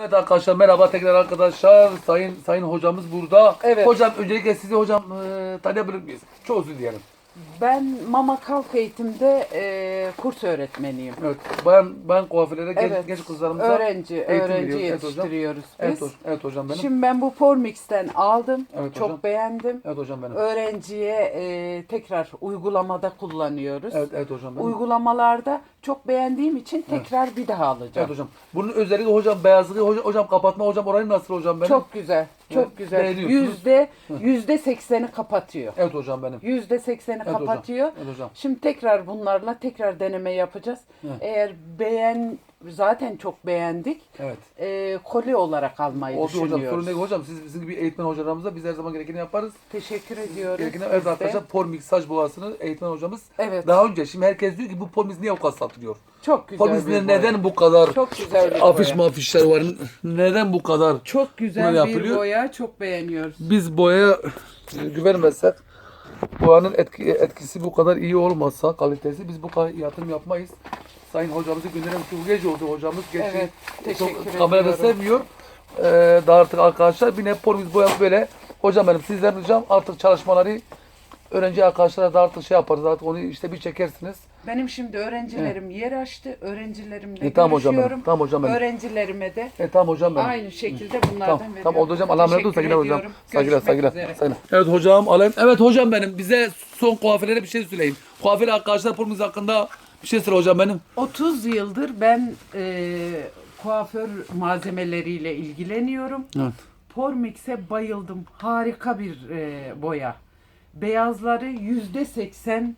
Evet arkadaşlar merhaba tekrar arkadaşlar. Sayın sayın hocamız burada. Evet. Hocam öncelikle sizi hocam e, tanıyabilir miyiz? Çok özür dilerim. Ben Mama Kalk Eğitim'de e, kurs öğretmeniyim. Evet. Bayan bayan kuaförlere genç, Evet. genç kızlarımıza Öğrenci, eğitim öğrenci veriyoruz. Evet hocam. yetiştiriyoruz biz. Evet, hocam, evet hocam benim. Şimdi ben bu Formix'ten aldım. Evet Çok hocam. beğendim. evet hocam benim. Öğrenciye e, tekrar uygulamada kullanıyoruz. Evet evet hocam benim. Uygulamalarda çok beğendiğim için tekrar bir daha alacağım. Evet hocam. Bunun özelliği hocam beyazlığı hocam, hocam kapatma hocam orayı nasıl hocam benim? Çok güzel, çok güzel. beğeniyorsunuz. Yüzde, yüzde sekseni kapatıyor. Evet hocam benim. Yüzde sekseni Evet hocam. kapatıyor. Evet hocam. Şimdi tekrar bunlarla tekrar deneme yapacağız. Eğer beğen, zaten çok beğendik. Evet. E, koli olarak almayı hocam. düşünüyoruz. Sorun değil hocam. Siz bizim gibi eğitmen hocalarımıza biz her zaman gerekeni yaparız. Teşekkür ediyoruz. Gerekeni biz evet de. arkadaşlar pormix saç boğasını eğitmen hocamız Evet. daha önce şimdi herkes diyor ki bu pormix niye o kadar satılıyor? Çok güzel bir ne- boya. neden bu kadar Çok güzel bir afiş boya. mafişler var? Neden bu kadar? Çok güzel bir yapılıyor. boya. Çok beğeniyoruz. Biz boyaya e, güvenmezsek boyanın etki, etkisi bu kadar iyi olmazsa kalitesi biz bu kadar yatırım yapmayız. Sayın hocamızı ki bu gece oldu hocamız. Geçti. Evet, teşekkür kamerada sevmiyor. Ee, daha artık arkadaşlar bir ne pormix boya böyle. Hocam benim sizden ricam artık çalışmaları öğrenci arkadaşlara da artık şey yaparız artık onu işte bir çekersiniz. Benim şimdi öğrencilerim yer açtı. Öğrencilerimle E, tamam hocam benim. görüşüyorum. Tamam hocam benim. Öğrencilerime de E tamam hocam benim. aynı şekilde bunlardan Tamam, veriyorum. tamam oldu hocam. Allah'a emanet olun. Teşekkür Saygılar hocam. ediyorum. Saygılar, Görüşmek saygılar. üzere. saygılar. Evet hocam alayım. Evet hocam benim. Bize son kuaförlere bir şey söyleyin. Kuaför arkadaşlar pormuz hakkında bir şey söyle hocam benim. 30 yıldır ben e, kuaför malzemeleriyle ilgileniyorum. Evet. Pormix'e bayıldım. Harika bir e, boya. Beyazları yüzde seksen,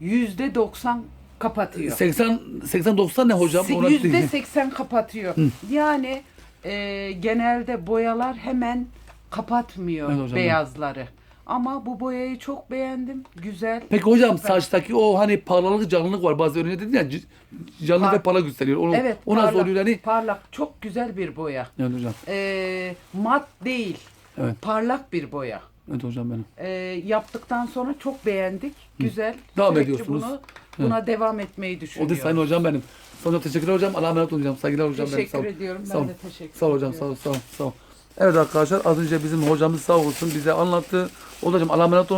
yüzde doksan kapatıyor. 80 80 90 ne hocam? Ona Yüzde değil. seksen kapatıyor. Yani e, genelde boyalar hemen kapatmıyor Evet hocam. beyazları. Ama bu boyayı çok beğendim. Güzel. Peki hocam Süper. saçtaki o hani parlalık canlılık var. Bazı önce dedin ya canlı Par- ve parlak gösteriyor. Onu, Evet. o nasıl parlak, oluyor hani? Parlak. Çok güzel bir boya. Evet hocam. E, mat değil. Evet. Parlak bir boya. Evet hocam benim. E, yaptıktan sonra çok beğendik. Güzel. Devam Sürekli ediyorsunuz. Bunu, buna devam etmeyi O da düşünüyorum. sayın hocam benim. Sonra teşekkürler hocam. Allah'a emanet olun hocam. Saygılar hocam benim. Teşekkür Sağ ol. ediyorum. Ben Sağ de teşekkür Sağ ol hocam. Sağ ediyorum. ol. Sağ ol. Sağ ol. Evet arkadaşlar az önce bizim hocamız sağ olsun bize anlattı. Hocam Allah'a emanet olun.